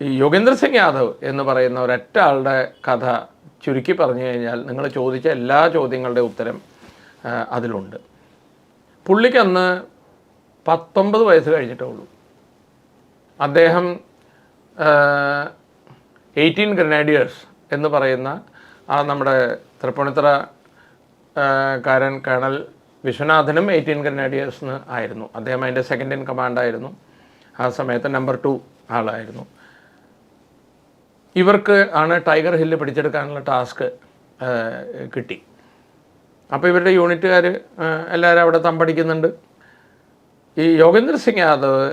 ഈ യോഗേന്ദ്ര സിംഗ് യാദവ് എന്ന് പറയുന്ന ഒരൊറ്റ ആളുടെ കഥ ചുരുക്കി പറഞ്ഞു കഴിഞ്ഞാൽ നിങ്ങൾ ചോദിച്ച എല്ലാ ചോദ്യങ്ങളുടെ ഉത്തരം അതിലുണ്ട്. പുള്ളിക്കന്ന് പത്തൊമ്പത് വയസ്സ് കഴിഞ്ഞിട്ടേ ഉള്ളൂ അദ്ദേഹം എയ്റ്റീൻ ഗ്രനേഡിയേഴ്സ് എന്ന് പറയുന്ന ആ നമ്മുടെ തൃപ്പൂണിത്തറ കാരൻ കേണൽ വിശ്വനാഥനും എയ്റ്റീൻ ഗ്രനേഡിയേഴ്സിന് ആയിരുന്നു. അദ്ദേഹം അതിന്റെ സെക്കൻഡ് ഇൻ കമാൻഡായിരുന്നു ആ സമയത്ത് നമ്പർ ടു ആളായിരുന്നു. ഇവർക്ക് ആണ് ടൈഗർ ഹില്ല് പിടിച്ചെടുക്കാനുള്ള ടാസ്ക് കിട്ടി. അപ്പോൾ ഇവരുടെ യൂണിറ്റുകാർ എല്ലാവരും അവിടെ തമ്പടിക്കുന്നുണ്ട്. ഈ യോഗേന്ദ്ര സിംഗ് യാദവ്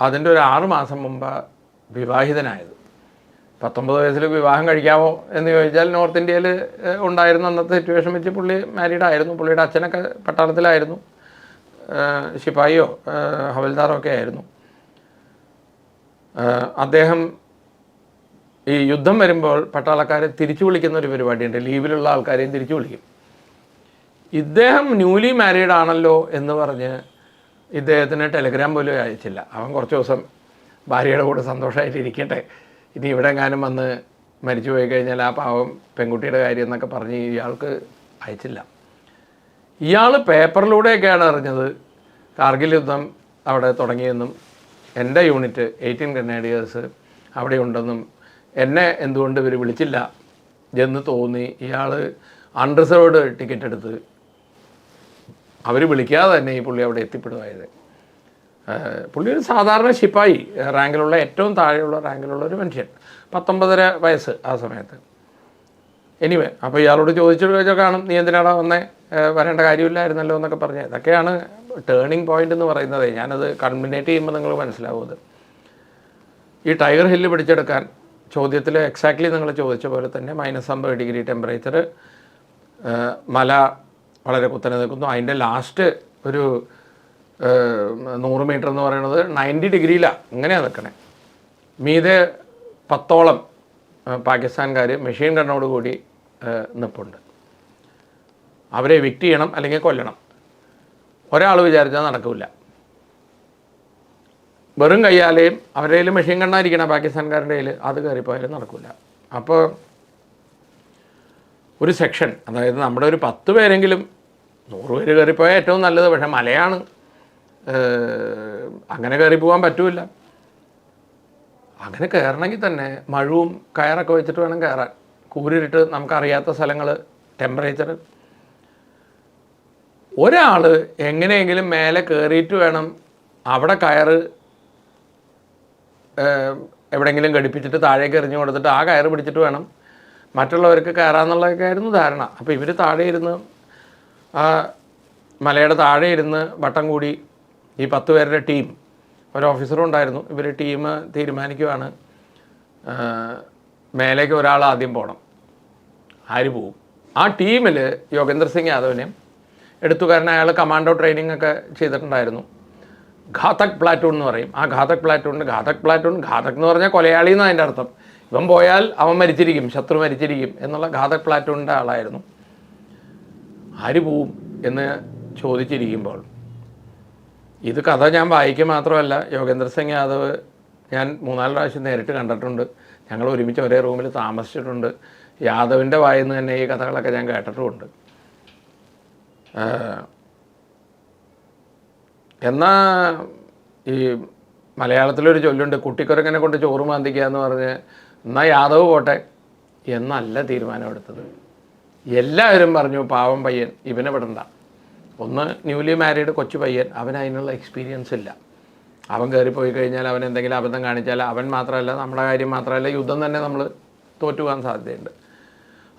അതിന്റെ ഒരു ആറ് മാസം മുമ്പ് വിവാഹിതനായത്. പത്തൊമ്പത് വയസ്സിൽ വിവാഹം കഴിക്കാമോ എന്ന് ചോദിച്ചാൽ നോർത്ത് ഇന്ത്യയിൽ ഉണ്ടായിരുന്ന അന്നത്തെ സിറ്റുവേഷൻ വെച്ച് പുള്ളി മാരീഡ് ആയിരുന്നു. പുള്ളിയുടെ അച്ഛനൊക്കെ പട്ടാളത്തിലായിരുന്നു. ശിപ്പായിയോ ഹവൽദാറോ ഒക്കെ ആയിരുന്നു. അദ്ദേഹം ഈ യുദ്ധം വരുമ്പോൾ പട്ടാളക്കാരെ തിരിച്ചു വിളിക്കുന്ന ഒരു പരിപാടിയുണ്ട്. ലീവിലുള്ള ആൾക്കാരെയും തിരിച്ചു വിളിക്കും. ഇദ്ദേഹം ന്യൂലി മാരീഡ് ആണല്ലോ എന്ന് പറഞ്ഞ് ഇദ്ദേഹത്തിന് ടെലിഗ്രാം പോലും അയച്ചില്ല. അവൻ കുറച്ച് ദിവസം ഭാര്യയുടെ കൂടെ സന്തോഷമായിട്ട് ഇരിക്കട്ടെ. ഇനി ഇവിടെ എങ്ങാനും വന്ന് മരിച്ചു പോയി കഴിഞ്ഞാൽ ആ പാവം പെൺകുട്ടിയുടെ കാര്യം എന്നൊക്കെ പറഞ്ഞ് ഇയാൾക്ക് അയച്ചില്ല. ഇയാൾ പേപ്പറിലൂടെയൊക്കെയാണ് അറിഞ്ഞത് കാർഗിൽ യുദ്ധം അവിടെ തുടങ്ങിയെന്നും എന്റെ യൂണിറ്റ് എയ്റ്റീൻ ഗ്രനേഡിയേഴ്സ് അവിടെ ഉണ്ടെന്നും എന്നെ എന്തുകൊണ്ട് ഇവർ വിളിച്ചില്ല എന്ന് തോന്നി ഇയാൾ അൺറിസർവ്ഡ് ടിക്കറ്റ് എടുത്ത് അവർ വിളിക്കാതെ തന്നെ ഈ പുള്ളി അവിടെ എത്തിപ്പെടുമായത്. പുള്ളി ഒരു സാധാരണ ശിപ്പായി റാങ്കിലുള്ള ഏറ്റവും താഴെയുള്ള റാങ്കിലുള്ള ഒരു മനുഷ്യൻ പത്തൊമ്പതര വയസ്സ് ആ സമയത്ത്. എനിവേ അപ്പോൾ ഇയാളോട് ചോദിച്ചു ചോദിച്ചാൽ കാണും നീ എന്തിനാടാ വന്നേ? വരേണ്ട കാര്യമില്ലായിരുന്നല്ലോ എന്നൊക്കെ പറഞ്ഞ്. ഇതൊക്കെയാണ് ടേണിംഗ് പോയിന്റ് എന്ന് പറയുന്നത് ഞാനത് കൺമിനേറ്റ് ചെയ്യുമ്പോൾ നിങ്ങൾ മനസ്സിലാവുന്നത് ഈ ടൈഗർ ഹില്ല് പിടിച്ചെടുക്കാൻ ചോദ്യത്തിൽ എക്സാക്ട്ലി നിങ്ങൾ ചോദിച്ച പോലെ തന്നെ മൈനസ് അമ്പത് ഡിഗ്രി ടെമ്പറേച്ചർ മല വളരെ കുത്തനെ നിൽക്കുന്നു. അതിന്റെ ലാസ്റ്റ് ഒരു നൂറ് മീറ്റർ എന്ന് പറയുന്നത് നയന്റി ഡിഗ്രിയിലാണ് ഇങ്ങനെയാണ് നിൽക്കണേ. മീതെ പത്തോളം പാകിസ്ഥാൻകാർ മെഷീൻ ഗണ്ണോട് കൂടി നിൽപ്പുണ്ട് അവരെ വിക്റ്റ് ചെയ്യണം അല്ലെങ്കിൽ കൊല്ലണം. ഒരാൾ വിചാരിച്ചാൽ നടക്കില്ല വെറും കയ്യാലെയും അവരുടെ മെഷീൻ കണ്ണായിരിക്കണം പാകിസ്ഥാൻകാരുടെ കയ്യിൽ അത് കയറിപ്പോയാലും നടക്കില്ല അപ്പോൾ ഒരു സെക്ഷൻ അതായത് നമ്മുടെ ഒരു പത്ത് പേരെങ്കിലും നൂറ് പേര് കയറിപ്പോയാൽ ഏറ്റവും നല്ലത്. പക്ഷേ മലയാണ് അങ്ങനെ കയറി പോകാൻ പറ്റില്ല. അങ്ങനെ കയറണമെങ്കിൽ തന്നെ മഴവും കയറൊക്കെ വെച്ചിട്ട് വേണം കയറാൻ കൂരിട്ട് നമുക്കറിയാത്ത സ്ഥലങ്ങൾ ടെമ്പറേച്ചർ ഒരാൾ എങ്ങനെയെങ്കിലും മേലെ കയറിയിട്ട് വേണം അവിടെ കയറ് എവിടെയെങ്കിലും ഘടിപ്പിച്ചിട്ട് താഴേക്ക് എറിഞ്ഞു കൊടുത്തിട്ട് ആ കയറ് പിടിച്ചിട്ട് വേണം. മറ്റുള്ളവർക്ക് കയറാന്നുള്ളതൊക്കെ ആയിരുന്നു ധാരണ. അപ്പോൾ ഇവർ താഴെ ഇരുന്ന് ആ മലയുടെ താഴെ ഇരുന്ന് വട്ടം കൂടി ഈ പത്ത് പേരുടെ ടീം ഒരു ഓഫീസറും ഉണ്ടായിരുന്നു. ഇവർ ടീം തീരുമാനിക്കുവാണ് മേലേക്ക് ഒരാൾ ആദ്യം പോകണം ആര് പോവും? ആ ടീമിൽ യോഗേന്ദ്ര സിംഗ് യാദവിനെയും എടുത്തു കാരണം അയാൾ കമാൻഡോ ട്രെയിനിങ് ഒക്കെ ചെയ്തിട്ടുണ്ടായിരുന്നു. ഘാതക് പ്ലാറ്റൂൺ എന്ന് പറയും. ആ ഘാതക് പ്ലാറ്റൂൺ ഘാതക് പ്ലാറ്റൂൺ ഘാതക് എന്ന് പറഞ്ഞാൽ കൊലയാളി എന്നാണ് അതിന്റെ അർത്ഥം. ഇവൻ പോയാൽ അവൻ മരിച്ചിരിക്കും ശത്രു മരിച്ചിരിക്കും എന്നുള്ള ഘാതക് പ്ലാറ്റൂണിന്റെ ആളായിരുന്നു. ആര് പോവും എന്ന് ചോദിച്ചിരിക്കുമ്പോൾ ഇത് കഥ ഞാൻ വായിക്കുക മാത്രമല്ല യോഗേന്ദ്ര സിംഗ് യാദവ് ഞാൻ മൂന്നാൽ പ്രാവശ്യം നേരിട്ട് കണ്ടിട്ടുണ്ട്. ഞങ്ങൾ ഒരുമിച്ച് ഒരേ റൂമിൽ താമസിച്ചിട്ടുണ്ട്. യാദവിന്റെ വായിൽ നിന്ന് തന്നെ ഈ കഥകളൊക്കെ ഞാൻ കേട്ടിട്ടുമുണ്ട്. ആഹ് എന്നാ ഈ മലയാളത്തിലൊരു ചൊല്ലുണ്ട് കുട്ടിക്കുരങ്ങനെ കൊണ്ട് ചോറ് മാന്തിക്കുക എന്ന് പറഞ്ഞ് എന്നാ യാദവ് പോട്ടെ എന്നല്ല തീരുമാനമെടുത്തത്. എല്ലാവരും പറഞ്ഞു പാവം പയ്യൻ ഇവനെ വിടണ്ട. ഒന്ന് ന്യൂലി മാരീഡ് കൊച്ചു പയ്യൻ അവൻ അതിനുള്ള എക്സ്പീരിയൻസ് ഇല്ല. അവൻ കയറിപ്പോയി കഴിഞ്ഞാൽ അവൻ എന്തെങ്കിലും അബദ്ധം കാണിച്ചാൽ അവൻ മാത്രമല്ല നമ്മുടെ കാര്യം മാത്രമല്ല യുദ്ധം തന്നെ നമ്മൾ തോറ്റുപോകാൻ സാധ്യതയുണ്ട്.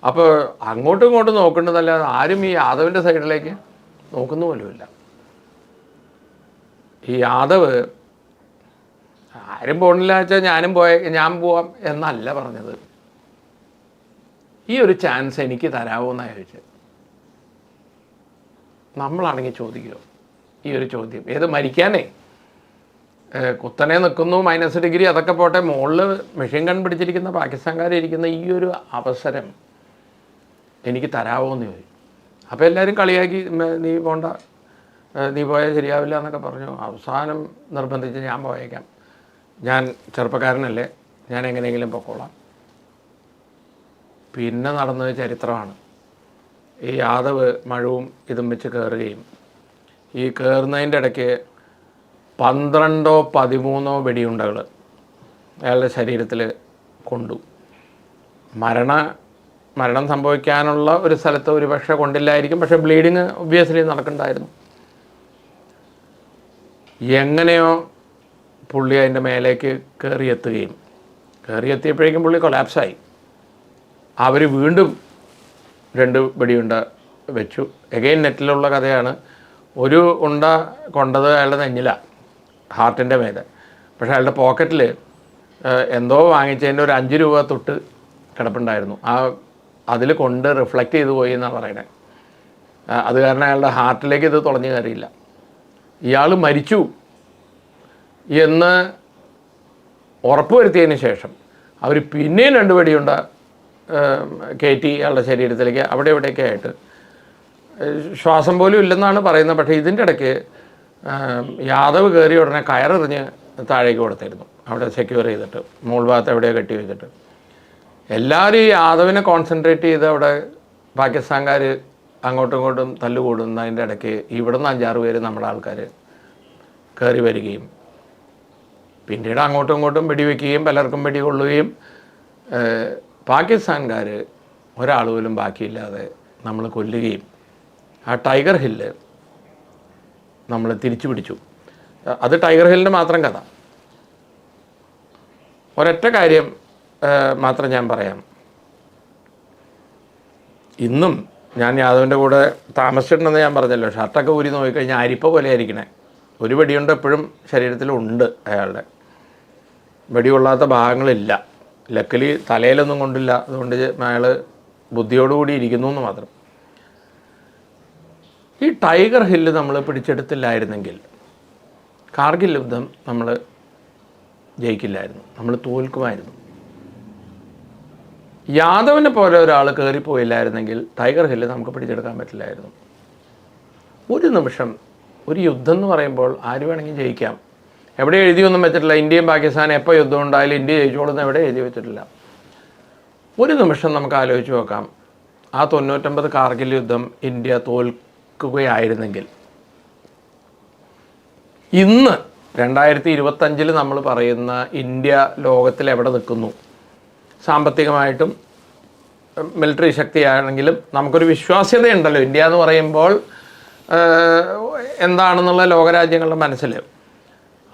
അപ്പോൾ അങ്ങോട്ടും ഇങ്ങോട്ടും നോക്കേണ്ടതല്ലാതെ ആരും ഈ യാദവിന്റെ സൈഡിലേക്ക് നോക്കുന്ന പോലുമില്ല ഈ യാദവ് ആരും പോണില്ല വെച്ചാൽ ഞാനും പോയ ഞാൻ പോവാം എന്നല്ല പറഞ്ഞത്. ഈ ഒരു ചാൻസ് എനിക്ക് തരാമോ എന്നാണ് ചോദിച്ചത് നമ്മളാണെങ്കിൽ ചോദിക്കുമോ ഈ ഒരു ചോദ്യം? ഏത് മരിക്കാനേ? കുത്തനെ നിൽക്കുന്നു മൈനസ് ഡിഗ്രി അതൊക്കെ പോട്ടെ മുകളിൽ മെഷീൻ ഗൺ പിടിച്ചിരിക്കുന്ന പാകിസ്ഥാൻകാരിരിക്കുന്ന ഈ ഒരു അവസരം എനിക്ക് തരാവോന്ന് ചോദിച്ചു അപ്പോൾ എല്ലാവരും കളിയാക്കി നീ പോണ്ട നീ പോയാൽ ശരിയാവില്ല എന്നൊക്കെ പറഞ്ഞു. അവസാനം നിർബന്ധിച്ച് ഞാൻ പോയേക്കാം. ഞാൻ ചെറുപ്പക്കാരനല്ലേ ഞാൻ എങ്ങനെയെങ്കിലും പൊക്കോളാം. പിന്നെ നടന്നത് ചരിത്രമാണ്. ഈ യാദവ് മഴവും ഇതും വെച്ച് കയറുകയും ഈ കയറുന്നതിന്റെ ഇടയ്ക്ക് പന്ത്രണ്ടോ പതിമൂന്നോ വെടിയുണ്ടകൾ അയാളുടെ ശരീരത്തിൽ കൊണ്ടു. മരണ മരണം സംഭവിക്കാനുള്ള ഒരു സ്ഥലത്ത് ഒരു പക്ഷെ കൊണ്ടില്ലായിരിക്കും. പക്ഷെ ബ്ലീഡിങ് ഒബ്വിയസ്ലി നടക്കണ്ടായിരുന്നു. എങ്ങനെയോ പുള്ളി അതിന്റെ മേലേക്ക് കയറിയെത്തുകയും കയറിയെത്തിയപ്പോഴേക്കും പുള്ളി കൊലാപ്സായി അവർ വീണ്ടും രണ്ട് വെടിയുണ്ട വെച്ചു. എഗെയിൻ നെറ്റിലുള്ള കഥയാണ്. ഒരു ഉണ്ട കൊണ്ടത് അയാളുടെ നെഞ്ഞില ഹാർട്ടിന്റെ മേലെ. പക്ഷേ അയാളുടെ പോക്കറ്റിൽ എന്തോ വാങ്ങിച്ചതിന്റെ ഒരു അഞ്ച് രൂപ തൊട്ട് കിടപ്പുണ്ടായിരുന്നു. ആ അതിൽ കൊണ്ട് റിഫ്ലക്റ്റ് ചെയ്തു പോയി എന്നാണ് പറയുന്നത് അത് കാരണം അയാളുടെ ഹാർട്ടിലേക്ക് ഇത് തുളഞ്ഞു കയറിയില്ല. ഇയാൾ മരിച്ചു എന്ന് ഉറപ്പുവരുത്തിയതിന് ശേഷം അവർ പിന്നെയും രണ്ട് വെടിയുണ്ട കയറ്റി അയാളുടെ ശരീരത്തിലേക്ക് അവിടെ ഇവിടെയൊക്കെ ആയിട്ട്. ശ്വാസം പോലും ഇല്ലെന്നാണ് പറയുന്നത്. പക്ഷേ ഇതിന്റെ ഇടയ്ക്ക് യാദവ് കയറി ഉടനെ കയറെറിഞ്ഞ് താഴേക്ക് കൊടുത്തിരുന്നു. അവിടെ സെക്യൂർ ചെയ്തിട്ട് മുകൾ ഭാഗത്ത് എവിടെയോ കെട്ടി വെച്ചിട്ട് എല്ലാവരും ഈ യാദവിനെ കോൺസെൻട്രേറ്റ് ചെയ്ത് അവിടെ പാകിസ്ഥാൻകാർ അങ്ങോട്ടും ഇങ്ങോട്ടും തല്ലുകൂടുന്നതിന്റെ ഇടയ്ക്ക് ഇവിടുന്ന് അഞ്ചാറ് പേര് നമ്മുടെ ആൾക്കാർ കയറി വരികയും പിന്നീട് അങ്ങോട്ടും ഇങ്ങോട്ടും വെടിവെക്കുകയും പലർക്കും വെടികൊള്ളുകയും പാകിസ്ഥാൻകാർ ഒരാൾ പോലും ബാക്കിയില്ലാതെ നമ്മൾ കൊല്ലുകയും ആ ടൈഗർ ഹില്ല് നമ്മൾ തിരിച്ചു പിടിച്ചു. അത് ടൈഗർ ഹില്ലിന്റെ മാത്രം കഥ. ഒരൊറ്റ കാര്യം മാത്രം ഞാൻ പറയാം. ഇന്നും ഞാൻ യാദവിന്റെ കൂടെ താമസിച്ചിട്ടുണ്ടെന്ന് ഞാൻ പറഞ്ഞല്ലോ. ഷർട്ടൊക്കെ ഊരി നോക്കിക്കഴിഞ്ഞാൽ അരിപ്പ പോലെ ആയിരിക്കണേ ഒരു വെടിയുണ്ട് എപ്പോഴും ശരീരത്തിലുണ്ട് അയാളുടെ. വെടികൊള്ളാത്ത ഭാഗങ്ങളില്ല. ലക്കലി തലയിലൊന്നും കൊണ്ടില്ല. അതുകൊണ്ട് അയാൾ ബുദ്ധിയോടുകൂടി ഇരിക്കുന്നു എന്ന് മാത്രം. ഈ ടൈഗർ ഹില്ല് നമ്മൾ പിടിച്ചെടുത്തില്ലായിരുന്നെങ്കിൽ കാർഗിൽ യുദ്ധം നമ്മൾ ജയിക്കില്ലായിരുന്നു. നമ്മൾ തോൽക്കുമായിരുന്നു. യാദവിനെ പോലെ ഒരാൾ കയറിപ്പോയില്ലായിരുന്നെങ്കിൽ ടൈഗർ ഹില്ല് നമുക്ക് പിടിച്ചെടുക്കാൻ പറ്റില്ലായിരുന്നു. ഒരു നിമിഷം ഒരു യുദ്ധം എന്ന് പറയുമ്പോൾ ആര് വേണമെങ്കിൽ ജയിക്കാം. എവിടെ എഴുതിയൊന്നും വെച്ചിട്ടില്ല. ഇന്ത്യയും പാകിസ്ഥാനും എപ്പോൾ യുദ്ധം ഉണ്ടായാലും ഇന്ത്യ ജയിച്ചോളുന്ന എവിടെ എഴുതി വെച്ചിട്ടില്ല. ഒരു നിമിഷം നമുക്ക് ആലോചിച്ച് നോക്കാം. ആ തൊണ്ണൂറ്റൊമ്പത് കാർഗിൽ യുദ്ധം ഇന്ത്യ തോൽക്കുകയായിരുന്നെങ്കിൽ. ഇന്ന് രണ്ടായിരത്തി ഇരുപത്തഞ്ചിൽ നമ്മൾ പറയുന്ന ഇന്ത്യ ലോകത്തിൽ എവിടെ നിൽക്കുന്നു? സാമ്പത്തികമായിട്ടും മിലിറ്ററി ശക്തിയാണെങ്കിലും നമുക്കൊരു വിശ്വാസ്യതയുണ്ടല്ലോ. ഇന്ത്യ എന്ന് പറയുമ്പോൾ എന്താണെന്നുള്ള ലോകരാജ്യങ്ങളുടെ മനസ്സിൽ.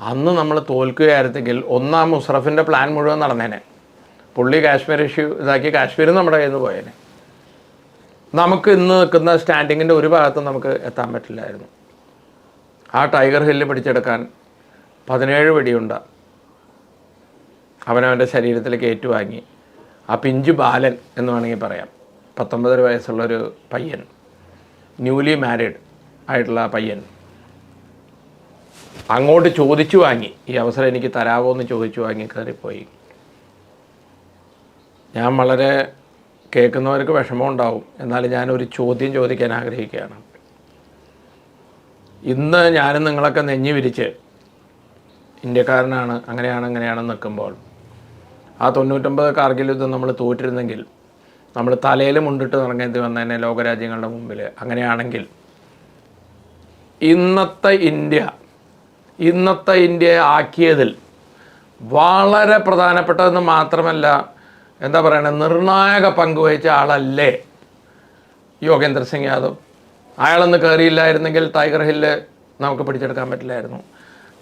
അന്ന് നമ്മൾ തോൽക്കുകയായിരുന്നെങ്കിൽ ഒന്നാം മുഷറഫിന്റെ പ്ലാൻ മുഴുവൻ നടന്നേനെ. പുള്ളി കാശ്മീർ ഇഷ്യൂ ഇതാക്കി കാശ്മീർ നമ്മുടെ കയ്യിൽ നിന്ന് പോയേനെ. നമുക്ക് ഇന്ന് നിൽക്കുന്ന സ്റ്റാൻഡിങ്ങിന്റെ ഒരു ഭാഗത്തും നമുക്ക് എത്താൻ പറ്റില്ലായിരുന്നു. ആ ടൈഗർ ഹില്ല് പിടിച്ചെടുക്കാൻ പതിനേഴ് വെടിയുണ്ട. അവനവന്റെ ശരീരത്തിലേക്ക് ഏറ്റുവാങ്ങി. ആ പിഞ്ചു ബാലൻ എന്ന് വേണമെങ്കിൽ പറയാം. പത്തൊമ്പതര വയസ്സുള്ളൊരു പയ്യൻ. ന്യൂലി മാരീഡ് ആയിട്ടുള്ള ആ പയ്യൻ. അങ്ങോട്ട് ചോദിച്ചു വാങ്ങി. ഈ അവസരം എനിക്ക് തരാവോ എന്ന് ചോദിച്ചു വാങ്ങി കയറിപ്പോയി. ഞാൻ വളരെ കേൾക്കുന്നവർക്ക് വിഷമം ഉണ്ടാവും എന്നാലും ഞാനൊരു ചോദ്യം ചോദിക്കാൻ ആഗ്രഹിക്കുകയാണ്. ഇന്ന് ഞാനും നിങ്ങളൊക്കെ നെഞ്ഞു വിരിച്ച് ഇന്ത്യക്കാരനാണ് അങ്ങനെയാണ് അങ്ങനെയാണെന്ന് നിൽക്കുമ്പോൾ ആ തൊണ്ണൂറ്റൊമ്പത് കാർഗിൽ യുദ്ധം നമ്മൾ തോറ്റിരുന്നെങ്കിൽ നമ്മൾ തലയിൽ മുണ്ടിട്ട് നടങ്ങേണ്ടി വന്നതന്നെ ലോകരാജ്യങ്ങളുടെ മുമ്പിൽ. അങ്ങനെയാണെങ്കിൽ ഇന്നത്തെ ഇന്ത്യ ഇന്നത്തെ ഇന്ത്യയെ ആക്കിയതിൽ വളരെ പ്രധാനപ്പെട്ടതെന്ന് മാത്രമല്ല എന്താ പറയുക നിർണായക പങ്ക് വഹിച്ച ആളല്ലേ യോഗേന്ദ്ര സിംഗ് യാദവ്. അയാളൊന്ന് കയറിയില്ലായിരുന്നെങ്കിൽ ടൈഗർ ഹില്ല് നമുക്ക് പിടിച്ചെടുക്കാൻ പറ്റില്ലായിരുന്നു.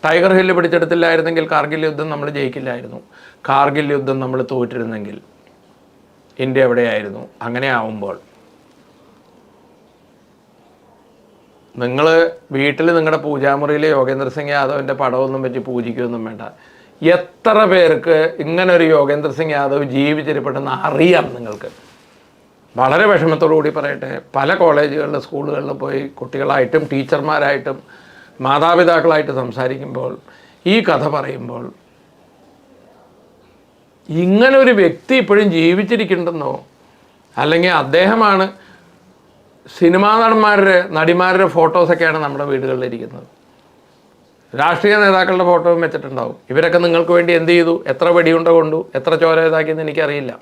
ടൈഗർ ഹില്ല് പിടിച്ചെടുത്തില്ലായിരുന്നെങ്കിൽ കാർഗിൽ യുദ്ധം നമ്മൾ ജയിക്കില്ലായിരുന്നു. കാർഗിൽ യുദ്ധം നമ്മൾ തോറ്റിരുന്നെങ്കിൽ ഇന്ത്യ എവിടെയായിരുന്നു? അങ്ങനെ ആവുമ്പോൾ നിങ്ങൾ വീട്ടിൽ നിങ്ങളുടെ പൂജാമുറിയിൽ യോഗേന്ദ്ര സിംഗ് യാദവിന്റെ പടമൊന്നും വെച്ച് പൂജിക്കുകയൊന്നും വേണ്ട. എത്ര പേർക്ക് ഇങ്ങനൊരു യോഗേന്ദ്ര സിംഗ് യാദവ് ജീവിച്ചിരിപ്പുണ്ടെന്ന് അറിയാം നിങ്ങൾക്ക്. വളരെ വിഷമത്തോടു കൂടി പറയട്ടെ പല കോളേജുകളിലും സ്കൂളുകളിലും പോയി കുട്ടികളായിട്ടും ടീച്ചർമാരായിട്ടും മാതാപിതാക്കളായിട്ട് സംസാരിക്കുമ്പോൾ ഈ കഥ പറയുമ്പോൾ ഇങ്ങനെ ഒരു വ്യക്തി ഇപ്പോഴും ജീവിച്ചിരിക്കുന്നുണ്ടെന്നോ? അല്ലെങ്കിൽ അദ്ദേഹമാണ് സിനിമാ നടന്മാരുടെ നടിമാരുടെ ഫോട്ടോസൊക്കെയാണ് നമ്മുടെ വീടുകളിലിരിക്കുന്നത്. രാഷ്ട്രീയ നേതാക്കളുടെ ഫോട്ടോ വെച്ചിട്ടുണ്ടാവും. ഇവരൊക്കെ നിങ്ങൾക്ക് വേണ്ടി എന്ത് ചെയ്തു? എത്ര വെടിയുണ്ട കൊണ്ടു? എത്ര ചോര ഇതാക്കിയെന്ന് എനിക്കറിയില്ല.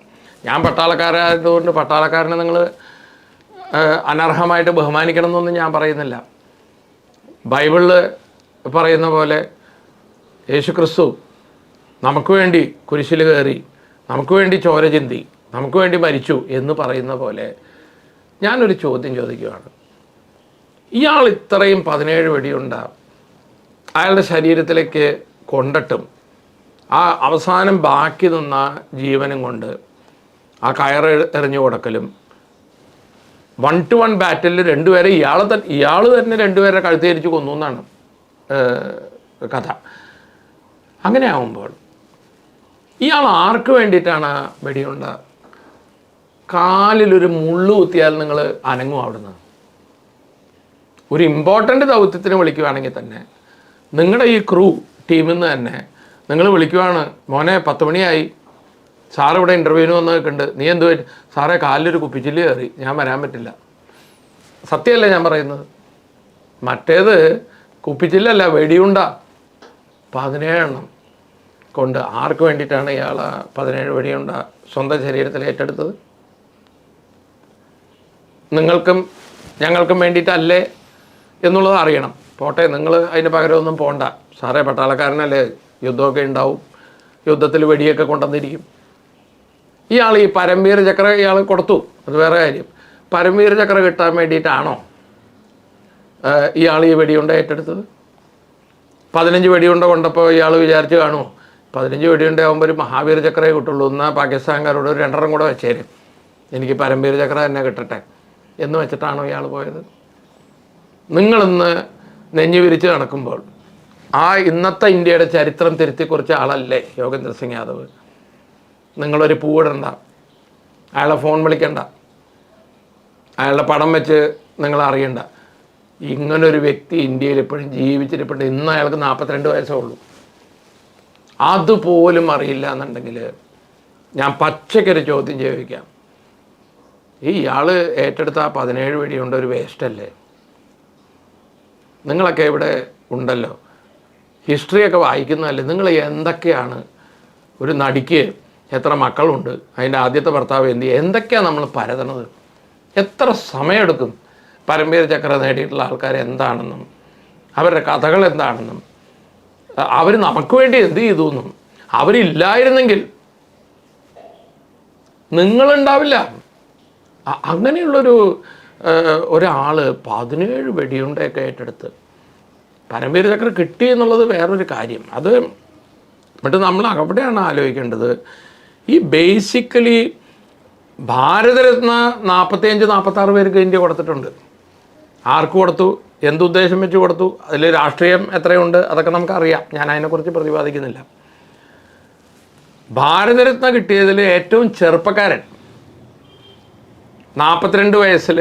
ഞാൻ പട്ടാളക്കാരായതുകൊണ്ട് പട്ടാളക്കാരനെ നിങ്ങൾ അനർഹമായിട്ട് ബഹുമാനിക്കണം എന്നൊന്നും ഞാൻ പറയുന്നില്ല. ബൈബിളിൽ പറയുന്ന പോലെ യേശു ക്രിസ്തു നമുക്ക് വേണ്ടി കുരിശിൽ കയറി നമുക്ക് വേണ്ടി ചോര ചിന്തി നമുക്ക് വേണ്ടി മരിച്ചു എന്ന് പറയുന്ന പോലെ ഞാനൊരു ചോദ്യം ചോദിക്കുകയാണ്. ഇയാൾ ഇത്രയും പതിനേഴ് വെടിയുണ്ട അയാളുടെ ശരീരത്തിലേക്ക് കൊണ്ടിട്ടും ആ അവസാനം ബാക്കി നിന്ന ജീവനും കൊണ്ട് ആ കയറ് എറിഞ്ഞു കൊടുക്കലും വൺ ടു വൺ ബാറ്റിൽ രണ്ടുപേരെ ഇയാൾ തന്നെ ഇയാൾ തന്നെ രണ്ടുപേരെ കഴുത്തേരിച്ച് കൊന്നു എന്നാണ് കഥ. അങ്ങനെ ആവുമ്പോൾ ഇയാൾ ആർക്ക് വേണ്ടിയിട്ടാണ് വെടിയുണ്ട? കാലിലൊരു മുള്ളു കുത്തിയാൽ നിങ്ങൾ അനങ്ങും അവിടുന്ന്. ഒരു ഇമ്പോർട്ടന്റ് ദൗത്യത്തിന് വിളിക്കുവാണെങ്കിൽ തന്നെ നിങ്ങളുടെ ഈ ക്രൂ ടീമിൽ നിന്ന് തന്നെ നിങ്ങൾ വിളിക്കുവാണ് മോനെ പത്ത് മണിയായി സാർ ഇവിടെ ഇന്റർവ്യൂവിന് വന്ന് ഉണ്ട് നീ എന്ത് സാറേ കാലിലൊരു കുപ്പിച്ചില്ല് കയറി. ഞാൻ വരാൻ പറ്റില്ല. സത്യമല്ലേ ഞാൻ പറയുന്നത്? മറ്റേത് കുപ്പിച്ചില്ലല്ല വെടിയുണ്ട. പതിനേഴെണ്ണം കൊണ്ട് ആർക്ക് വേണ്ടിയിട്ടാണ് ഇയാൾ പതിനേഴ് വെടിയുണ്ട സ്വന്തം ശരീരത്തിൽ ഏറ്റെടുത്തത്? നിങ്ങൾക്കും ഞങ്ങൾക്കും വേണ്ടിയിട്ടല്ലേ എന്നുള്ളത് അറിയണം. പോട്ടെ നിങ്ങൾ അതിന് പകരമൊന്നും പോണ്ട. സാറേ പട്ടാളക്കാരനല്ലേ? യുദ്ധമൊക്കെ ഉണ്ടാവും. യുദ്ധത്തിൽ വെടിയൊക്കെ കൊണ്ടുവന്നിരിക്കും. ഇയാൾ ഈ പരംവീർ ചക്ര ഇയാൾ കൊടുത്തു. അത് വേറെ കാര്യം. പരംവീർ ചക്ര കിട്ടാൻ വേണ്ടിയിട്ടാണോ ഇയാൾ ഈ വെടിയുണ്ട ഏറ്റെടുത്തത്? പതിനഞ്ച് വെടിയുണ്ട കൊണ്ടപ്പോൾ ഇയാൾ വിചാരിച്ച് കാണുമോ? പതിനഞ്ച് വെടിയുണ്ട ആകുമ്പോൾ ഒരു മഹാവീര ചക്രയെ കിട്ടുള്ളൂ. എന്നാൽ പാകിസ്ഥാൻകാരോട് ഒരു രണ്ടെണ്ണം കൂടെ വെച്ചേരും. എനിക്ക് പരംവീർ ചക്ര തന്നെ കിട്ടട്ടെ എന്ന് വെച്ചിട്ടാണോ ഇയാൾ പോയത്? നിങ്ങളിന്ന് നെഞ്ഞു വിരിച്ച് നടക്കുമ്പോൾ ആ ഇന്നത്തെ ഇന്ത്യയുടെ ചരിത്രം തിരുത്തിക്കുറിച്ച ആളല്ലേ യോഗേന്ദ്ര സിംഗ് യാദവ്? നിങ്ങളൊരു പൂവിടണ്ട. അയാളെ ഫോൺ വിളിക്കണ്ട. അയാളുടെ പടം വെച്ച് നിങ്ങൾ അറിയണ്ട. ഇങ്ങനൊരു വ്യക്തി ഇന്ത്യയിൽ ഇപ്പോഴും ജീവിച്ചിരിപ്പുണ്ട്. ഇന്ന് അയാൾക്ക് നാൽപ്പത്തിരണ്ട് വയസ്സേ ഉള്ളൂ. അതുപോലും അറിയില്ല എന്നുണ്ടെങ്കിൽ ഞാൻ പച്ചക്കൊരു ചോദ്യം ചോദിക്കാം. ഈ ഇയാൾ ഏറ്റെടുത്ത ആ പതിനേഴ് വെടിയുണ്ട് ഒരു വേസ്റ്റല്ലേ നിങ്ങളൊക്കെ ഇവിടെ ഉണ്ടല്ലോ. ഹിസ്റ്ററിയൊക്കെ വായിക്കുന്നതല്ലേ? നിങ്ങൾ എന്തൊക്കെയാണ് ഒരു നടിക്ക് എത്ര മക്കളുണ്ട് അതിന്റെ ആദ്യത്തെ ഭർത്താവ് എന്ത് ചെയ്യുക എന്തൊക്കെയാണ് നമ്മൾ പരതണത്? എത്ര സമയമെടുക്കും? പരമ്പര ചക്ര നേടിയിട്ടുള്ള ആൾക്കാർ എന്താണെന്നും അവരുടെ കഥകൾ എന്താണെന്നും അവർ നമുക്ക് വേണ്ടി എന്ത് ചെയ്തു എന്നും അവരില്ലായിരുന്നെങ്കിൽ നിങ്ങളുണ്ടാവില്ല. അങ്ങനെയുള്ളൊരു ഒരാൾ പതിനേഴ് വെടിയുണ്ടയൊക്കെ ഏറ്റെടുത്ത് പരമ്പര ചക്ര കിട്ടി എന്നുള്ളത് വേറൊരു കാര്യം. അത് എന്നിട്ട് നമ്മൾ അവിടെയാണ് ആലോചിക്കേണ്ടത്. ഈ ബേസിക്കലി ഭാരതരത്ന നാൽപ്പത്തിയഞ്ച് നാൽപ്പത്താറ് പേർക്ക് ഇന്ത്യ കൊടുത്തിട്ടുണ്ട്. ആർക്ക് കൊടുത്തു? എന്തുദ്ദേശം വെച്ച് കൊടുത്തു? അതിൽ രാഷ്ട്രീയം എത്രയുണ്ട്? അതൊക്കെ നമുക്കറിയാം. ഞാൻ അതിനെക്കുറിച്ച് പ്രതിപാദിക്കുന്നില്ല. ഭാരതരത്ന കിട്ടിയതിൽ ഏറ്റവും ചെറുപ്പക്കാരൻ നാൽപ്പത്തിരണ്ട് വയസ്സിൽ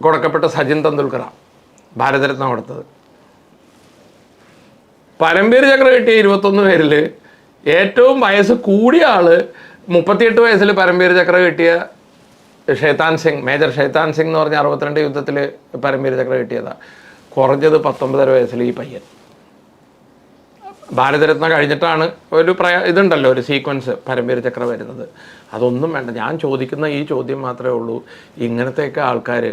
കൊടുക്കപ്പെട്ട സജിൻ തെണ്ടുൽക്കറാണ് ഭാരതരത്ന കൊടുത്തത്. പരമ്പര ചക്ര കിട്ടിയ ഇരുപത്തൊന്ന് പേരിൽ ഏറ്റവും വയസ്സ് കൂടിയ ആൾ മുപ്പത്തിയെട്ട് വയസ്സിൽ പരമ്പീർ ചക്ര കിട്ടിയ ഷേത്താൻ സിംഗ് മേജർ ഷേത്താൻ സിംഗ് എന്ന് പറഞ്ഞ അറുപത്തിരണ്ട് യുദ്ധത്തിൽ പരമ്പീർ ചക്ര കിട്ടിയതാണ് കുറഞ്ഞത് പത്തൊമ്പതര വയസ്സിൽ ഈ പയ്യൻ. ഭാരതരത്ന കഴിഞ്ഞിട്ടാണ് ഒരു പ്രയ ഇതുണ്ടല്ലോ ഒരു സീക്വൻസ് പരമ്പര ചക്ര വരുന്നത്. അതൊന്നും വേണ്ട ഞാൻ ചോദിക്കുന്ന ഈ ചോദ്യം മാത്രമേ ഉള്ളൂ. ഇങ്ങനത്തെയൊക്കെ ആൾക്കാർ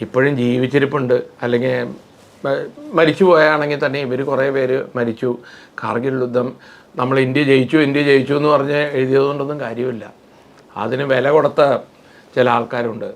ഇപ്പോഴും ജീവിച്ചിരിപ്പുണ്ട്. അല്ലെങ്കിൽ മരിച്ചു പോയാണെങ്കിൽ തന്നെ ഇവർ കുറേ പേര് മരിച്ചു. കാർഗിൽ യുദ്ധം നമ്മൾ ഇന്ത്യ ജയിച്ചു ഇന്ത്യ ജയിച്ചു എന്ന് പറഞ്ഞ് എഴുതിയതുകൊണ്ടൊന്നും കാര്യമില്ല. അതിന് വില കൊടുത്ത ചില ആൾക്കാരുണ്ട്.